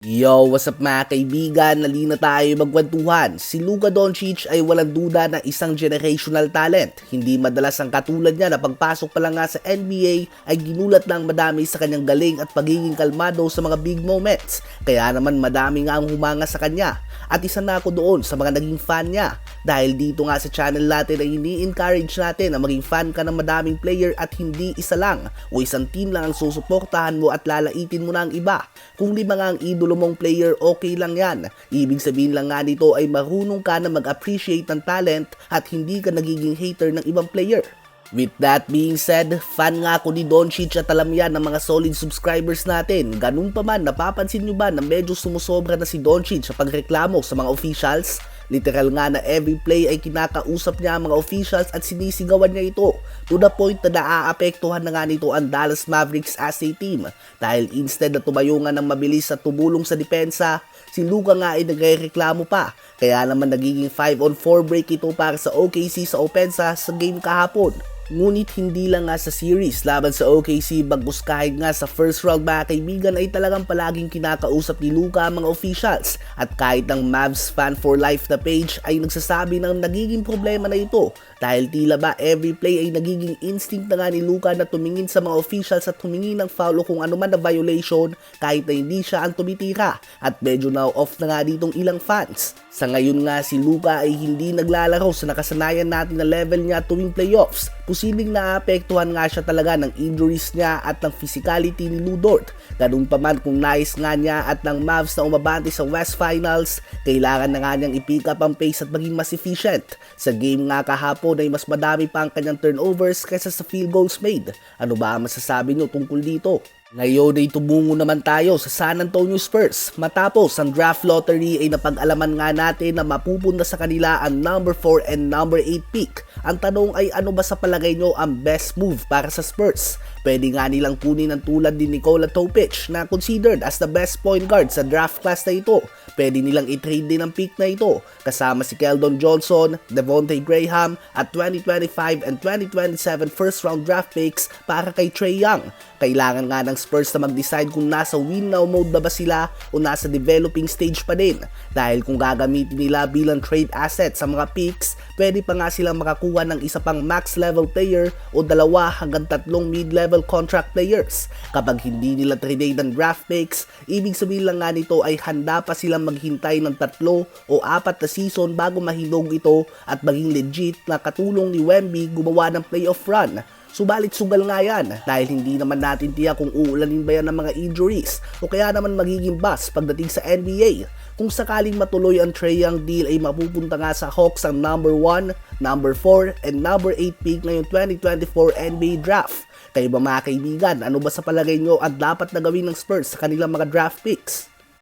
Yo, what's up mga kaibigan? Nali na tayo magkwentuhan. Si Luka Doncic ay walang duda na isang generational talent. Hindi madalas ang katulad niya na pagpasok pa lang nga sa NBA ay ginulat ng madami sa kanyang galing at pagiging kalmado sa mga big moments. Kaya naman madami nga ang humanga sa kanya. At isa na ako doon sa mga naging fan niya. Dahil dito nga sa channel natin ay ini-encourage natin na maging fan ka ng madaming player at hindi isa lang o isang team lang ang susuportahan mo at lalaitin mo na ang iba. Kung lima nga ang idolo mong player, okay lang yan. Ibig sabihin lang nga nito ay marunong ka na mag-appreciate ng talent at hindi ka nagiging hater ng ibang player. With that being said, fan nga ako ni Doncic at alam yan ng mga solid subscribers natin. Ganun pa man, napapansin nyo ba na medyo sumusobra na si Doncic sa pagreklamo sa mga officials? Literal nga na every play ay kinakausap niya ang mga officials at sinisigawan niya ito. To the point na naaapektuhan na nga nito ang Dallas Mavericks as a team. Dahil instead na tumayo nga ng mabilis at tumulong sa depensa, si Luka nga ay nagre-reklamo pa. Kaya naman nagiging 5 on 4 break ito para sa OKC sa opensa sa game kahapon. Ngunit hindi lang nga sa series laban sa OKC bagus kahit nga sa first round mga kaibigan ay talagang palaging kinakausap ni Luka ang mga officials at kahit ang Mavs fan for life na page ay nagsasabi ng nagiging problema na ito dahil tila ba every play ay nagiging instinct na nga ni Luka na tumingin sa mga officials at tumingin ng foul o kung ano man na violation kahit na hindi siya ang tumitira at medyo now off na nga ditong ilang fans. Sa ngayon nga si Luka ay hindi naglalaro sa nakasanayan natin na level niya tuwing playoffs. Posibleng naapektuhan nga siya talaga ng injuries niya at ng physicality ni Lou Dort. Ganun pa man kung nais nga niya at ng Mavs na umabante sa West Finals, kailangan na nga niyang i-pick up ang pace at maging mas efficient. Sa game nga kahapon ay mas madami pa ang kanyang turnovers kaysa sa field goals made. Ano ba ang masasabi niyo tungkol dito? Ngayon ay tumungo naman tayo sa San Antonio Spurs. Matapos ang draft lottery ay napag-alaman nga natin na mapupunta sa kanila ang number 4 and number 8 pick. Ang tanong ay ano ba sa palagay nyo ang best move para sa Spurs? Pwede nga nilang kunin ang tulad ni Nikola Topic na considered as the best point guard sa draft class na ito. Pwede nilang i-trade din ang pick na ito kasama si Keldon Johnson, Devontae Graham at 2025 and 2027 first round draft picks para kay Trey Young. Kailangan nga ng Spurs na mag-decide kung nasa win now mode na ba sila o nasa developing stage pa din. Dahil kung gagamitin nila bilang trade asset sa mga picks, pwede pa nga silang makakuha ng isa pang max level player o dalawa hanggang tatlong mid-level contract players. Kapag hindi nila trade ng draft picks, ibig sabihin lang nga nito ay handa pa silang maghintay ng tatlo o apat na season bago mahilog ito at maging legit na katulong ni Wemby gumawa ng playoff run. Subalit sugal nga yan dahil hindi naman natin tiyak kung uulanin ba yan ng mga injuries o kaya naman magiging bust pagdating sa NBA. Kung sakaling matuloy ang Trae Young deal ay mapupunta nga sa Hawks ang number 1, number 4, and number 8 pick ngayong 2024 NBA Draft. Kayo ba mga kaibigan, ano ba sa palagay nyo ang dapat na gawin ng Spurs sa kanilang mga draft picks?